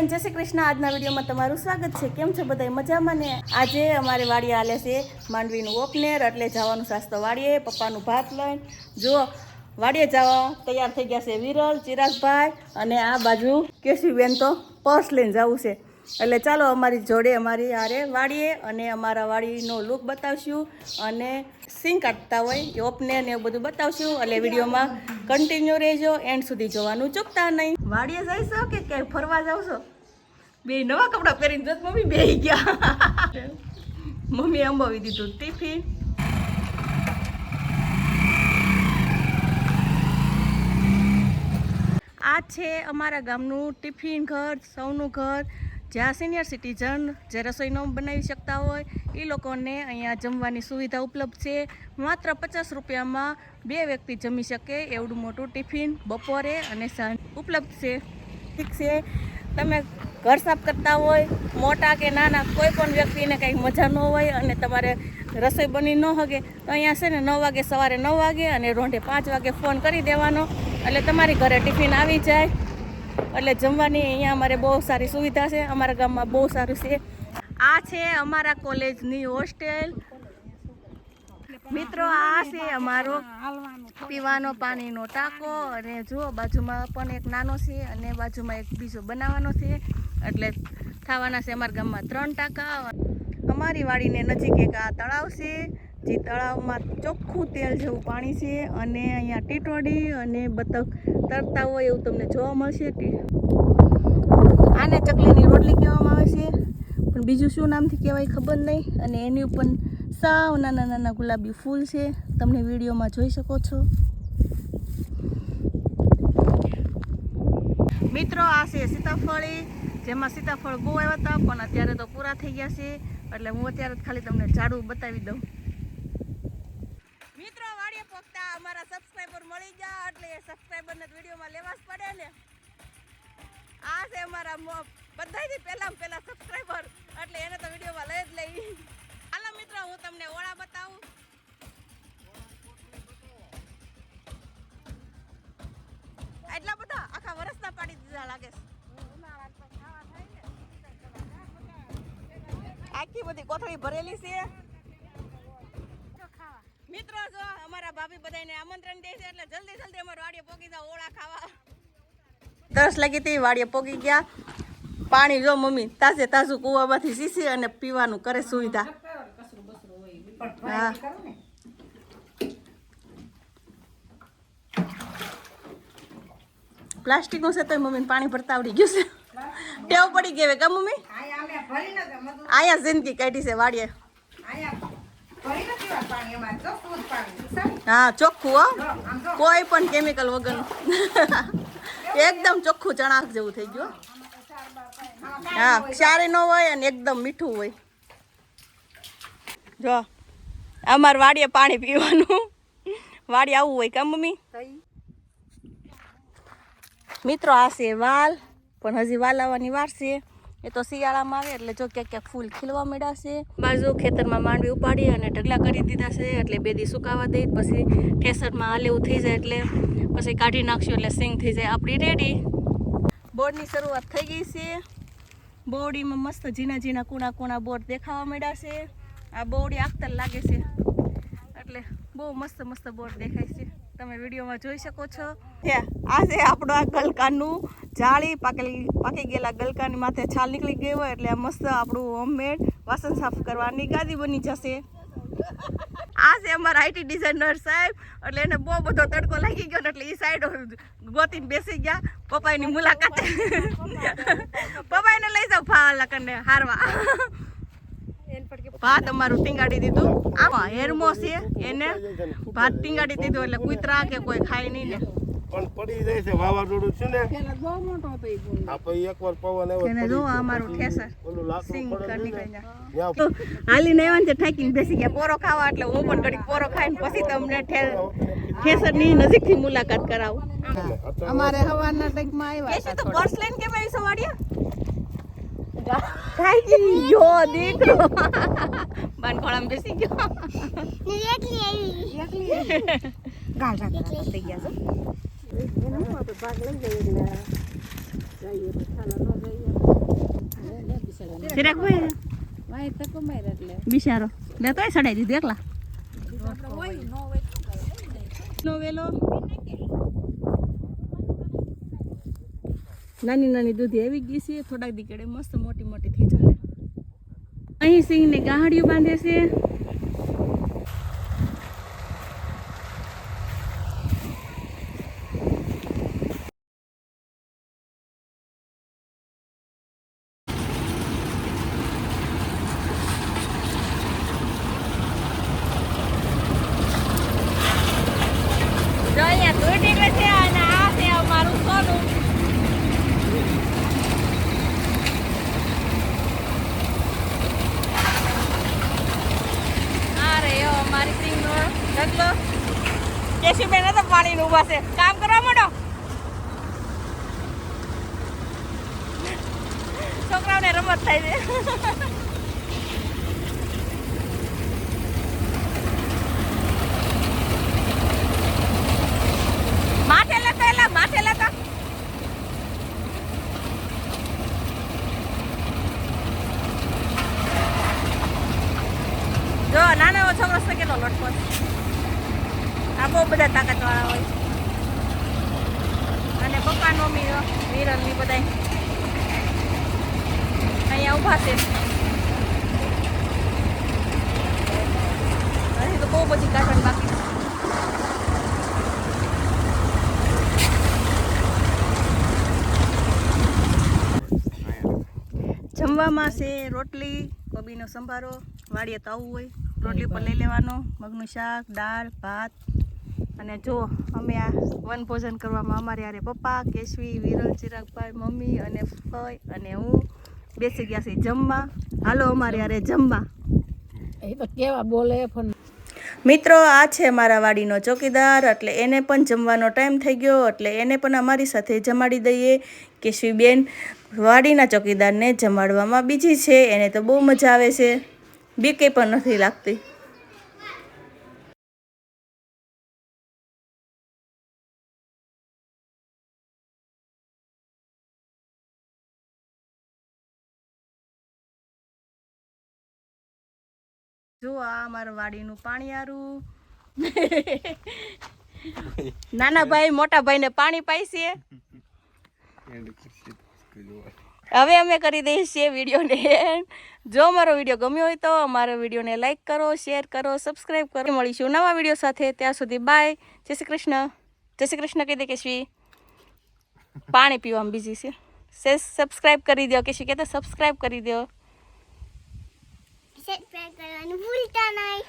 બેન જય શ્રી કૃષ્ણ. આજના વિડીયોમાં તમારું સ્વાગત છે. કેમ છો બધા મજામાં ને? આજે અમારે વાડીએ હાલે છે માંડવીનું ઓપનેર, એટલે જવાનું સાસ્તો વાડીએ, પપ્પાનું ભાત લઈને. જુઓ, વાડીએ જવા તૈયાર થઈ ગયા છે વિરલ, ચિરાગભાઈ અને આ બાજુ કેશુબેન તો પર્સ લઈને જવું છે. એટલે ચાલો અમારી જોડે અમારી આરે વાડીએ અને અમારા વાડીનો લુક બતાવશું અને સિંગ કાઢતા હોય એ ઓપને ને એવું બધું બતાવશું. એટલે વિડીયોમાં કન્ટિન્યુ રહેજો એન્ડ સુધી જોવાનું ચૂકતા નહીં. વાડીએ જઈશો કે ક્યાંય ફરવા જાવ છો બે નવા કપડાં પહેરીને જત મમ્મી બે ગયા. મમ્મી અંબાવી દીધું ટિફિન આ છે અમારા ગામનું ટિફિન ઘર, સૌનું ઘર. જ્યાં સિનિયર સિટીઝન જે રસોઈ ન બનાવી શકતા હોય, એ લોકોને અહીંયા જમવાની સુવિધા ઉપલબ્ધ છે. માત્ર પચાસ રૂપિયામાં બે વ્યક્તિ જમી શકે એવડું મોટું ટિફિન બપોરે અને સાંજ ઉપલબ્ધ છે. ઠીક છે. તમે ઘર સાફ કરતા હોય, મોટા કે નાના, કોઈ પણ વ્યક્તિને કંઈક મજા ન હોય અને તમારે રસોઈ બની ન હગે, તો અહીંયા છે ને નવ વાગે સવારે નવ વાગે અને રોંઢે પાંચ વાગે ફોન કરી દેવાનો. એટલે તમારી ઘરે ટિફિન આવી જાય. એટલે જમવાની અહીંયા અમારે બહુ સારી સુવિધા છે. અમારા ગામમાં બહુ સારું છે. આ છે અમારા કોલેજની હોસ્ટેલ. મિત્રો, આ છે અમારો પીવાનો પાણીનો ટાંકો અને જુઓ બાજુમાં પણ એક નાનો છે અને બાજુમાં એક બીજો બનાવવાનો છે. એટલે થવાના છે અમારા ગામમાં ત્રણ ટાંકા અમારી વાડીને નજીક એક આ તળાવ છે, જે તળાવમાં ચોખ્ખું તેલ જેવું પાણી છે અને અહીંયા ટીટોડી અને બતક તરતા હોય એવું તમને જોવા મળશે. આને ચકલીની રોટલી કહેવામાં આવે છે, પણ બીજું શું નામથી કહેવાય ખબર નહીં. અને એની ઉપર સાવ નાના નાના ગુલાબી ફૂલ છે, તમને વિડીયોમાં જોઈ શકો છો. મિત્રો, આ છે સીતાફળી જેમાં સીતાફળ બહુ આવ્યા હતા, પણ અત્યારે તો પૂરા થઈ ગયા છે. એટલે હું અત્યારે ખાલી તમને ઝાડુ બતાવી દઉં. મિત્રો, વાડીએ પોખતા અમારા સબસ્ક્રાઇબર મળી ગયા એટલે એ સબસ્ક્રાઈબરને વિડીયોમાં લેવા જ પડે ને. આ છે અમારા બધાથી પહેલાં પહેલા સબસ્ક્રાઈબર આખી બધી કોથળી ભરેલી છે. મિત્રો જો અમારા ભાભી બધાને આમંત્રણ દે છે એટલે જલ્દી જલ્દી અમારું વાડીએ પોગી જાવ ઓળા ખાવા. તરસ લાગી હતી વાડીએ પોગી ગયા. પાણી જો મમ્મી તાજે તાજું કૂવામાંથી સીસી અને પીવાનું કરે સુવિધા. હા. પ્લાસ્ટિકનું છે તોય મમ્મીને પાણી ભરતા આવડી ગયું છે. ટેવ પડી ગઈ કા મમ્મી? અહીંયા જિંદગી કાઢી છે વાડીએ. હા ચોખ્ખું હો. કોઈ પણ કેમિકલ વગરનું. એકદમ ચોખ્ખું ચણાક જેવું થઈ ગયું હા. ક્ષારે ન હોય અને એકદમ મીઠું હોય. જો અમાર વાડીએ પાણી પીવાનું. વાડી આવું હોય કા મમ્મી? મિત્રો આ છે વાલ. પણ હજી વાલ આવવાની વાર છે. એ તો શિયાળામાં આવે એટલે જો ક્યાંક ક્યાંક ફૂલ ખીલવા મળ્યા છે. બાજુ ખેતરમાં માંડવી ઉપાડી અને ઢગલા કરી દીધા છે એટલે બે દી સુકાવા દઈ પછી ઠેસરમાં આલેવું થઈ જાય એટલે પછી કાઢી નાખશું એટલે સિંગ થઈ જાય. આપણી રેડી. બોર્ડની શરૂઆત થઈ ગઈ છે. બોરડીમાં મસ્ત ઝીણા ઝીણા કૂણા કૂણા બોર્ડ દેખાવા મળ્યા છે. આ બોરડી આખતર લાગે છે. એટલે બહુ મસ્ત મસ્ત બોર્ડ દેખાય છે. તમે વિડીયોમાં જોઈ શકો છો. આ છે આપણું આ ગલકાનું જાળી પાકેલી, પાકી ગયેલા ગલકાની માથે છાલ નીકળી ગઈ હોય એટલે મસ્ત આપણું હોમમેડ વાસણ સાફ કરવાની ગાદી બની જશે. આ છે અમારા આઈટી ડિઝાઇનર સાહેબ, એટલે એને બહુ બધો તડકો લાગી ગયો એટલે એ સાઈડ ગોતીને બેસી ગયા. પપ્પાની મુલાકાતે. પપ્પાને લઈ જાવ ફાલા કને હારવા. ભાત અમારું ટીંગાડી દીધું. આમાં હેરમો છે એને ભાત ટીંગાડી દીધું એટલે કૂતરા કે કોઈ ખાય નહીં ને. પણ પડી જાય છે વાવાઝોડું છે ને. હા પછી એકવાર પવન આવ્યો એને જો અમારું ઠેસર ઓલું લાકડું પડે છે ને, નીકળી ત્યાં હાલીને આવ્યા ને તે બેસી ગયા. પોરો ખાવા એટલે હું પણ ઘડી પોરો ખાઈને પછી તમને ઠેસરની નજીકથી મુલાકાત કરાવું. અમારે હવાના ટાઈમમાં આવ્યા તો પર્સ લઈને કેમ આવી સવાડિયા થાકી ગયો દીકરો. બાન ખોળામ બેસી ગયો. ગાઢા ગાઢા થઈ ગયા છે ભાગ લઈ જઈએ એટલે જઈએ તો ચાલો ન જઈએ ચિરાગ ભાઈ વાય તકો માર એટલે બિચારો. લે તોય સડાઈ દીધું એકલા. નો વેલો. નાની નાની દૂધી આવી ગઈ છે, થોડાક દીકડે મસ્ત મોટી મોટી થઈ જાય અહીં સિંહને ગાહડિયું બાંધે છે જો અહીંયા ધૂળ નીકળે છે અને આ છે અમારું સોનું આ રહ્યો અમારી સિંગનો ઢગલો કેશુબેન તો પાણીનું ઊભા છે કામ કરવા માંડો? છોકરાઓને રમત થાય છે માથે લેતા એલા માથે લેતા જો નાનો એવો છોકરો છે કેટલો લટકો છે. આ બહુ બધા તાકાતવાળા હોય. અને પપ્પા મમ્મી વિરલની બધા અહીંયા ઊભા છે. હજી તો બહુ બધી કાઢવાની બાકી છે. જમવામાં છે રોટલી, કોબીનો સંભારો, વાડીએ તો આવું હોય, રોટલી પર લઈ લેવાનો, મગનું શાક, દાળ, ભાત. અને જો અમે આ વન ભોજન કરવામાં અમારે યારે પપ્પા કેશવી વિરલ ચિરાગભાઈ મમ્મી અને ફય અને હું બેસી ગયા છે જમવા. હાલો અમારે યારે જમવા. એ તો કેવા બોલે પણ મિત્રો આ છે મારા વાડીનો ચોકીદાર એટલે એને પણ જમવાનો ટાઈમ થઈ ગયો એટલે એને પણ અમારી સાથે જમાડી દઈએ. કેશવીબેન વાડીના ચોકીદારને જમાડવામાં બીજી છે એને તો બહુ મજા આવે છે. બીકે પણ નથી લાગતી. જો આ અમારા વાડીનું પાણીયારું. નાના ભાઈ મોટા ભાઈને પાણી પાઈ હવે અમે કરી દઈએ છીએ વિડીયોને જો મારો વીડિયો ગમ્યો હોય તો અમારો વિડીયોને લાઈક કરો શેર કરો સબસ્ક્રાઈબ કરો. મળીશું નવા વીડિયો સાથે. ત્યાં સુધી બાય જય શ્રી કૃષ્ણ. જય શ્રી કૃષ્ણ કહી દે કેશવી પાણી પીવામાં બીજી છે. સબસ્ક્રાઈબ કરી દો કેશવી કહેતા સબસ્ક્રાઈબ કરી દો સબસ્ક્રાઇબ કરવાનું ભૂલતા નહીં.